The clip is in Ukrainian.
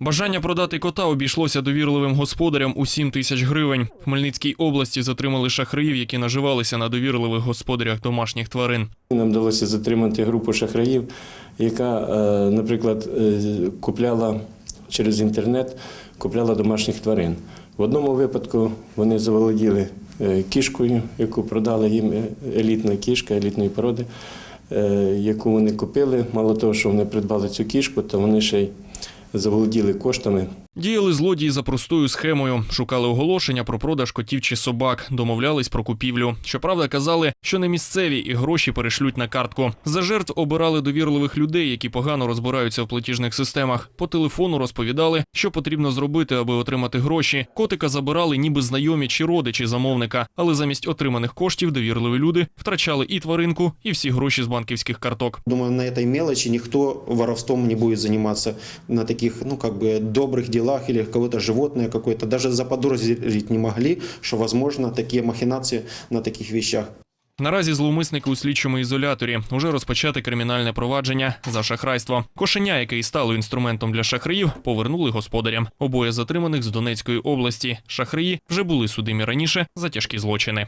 Бажання продати кота обійшлося довірливим господарям у 7 тисяч гривень. В Хмельницькій області затримали шахраїв, які наживалися на довірливих господарях домашніх тварин. Нам вдалося затримати групу шахраїв, яка, е, наприклад, е, купляла через інтернет купляла домашніх тварин. В одному випадку вони заволоділи е, кішкою, яку продали їм елітна кішка, елітної породи, яку вони купили. Мало того, що вони придбали цю кішку, то вони ще й заволоділи коштами Діяли злодії за простою схемою, шукали оголошення про продаж котів чи собак, домовлялись про купівлю. Щоправда, казали, що не місцеві і гроші перешлють на картку. За жертв обирали довірливих людей, які погано розбираються в платіжних системах. По телефону розповідали, що потрібно зробити, аби отримати гроші. Котика забирали ніби знайомі чи родичі замовника, але замість отриманих коштів довірливі люди втрачали і тваринку, і всі гроші з банківських карток. Думаю, на этой мелочи никто воровством не будет заниматься на таких, ну, как бы добрых делах или кого-то животное какое-то. Даже заподозрить не могли, что возможно такие махинации на таких вещах. Наразі зловмисники у слідчому ізоляторі уже розпочати кримінальне провадження за шахрайство. Кошеня, яке і стало інструментом для шахраїв, повернули господарям. Обоє затриманих з Донецької області. Шахраї вже були судимі раніше за тяжкі злочини.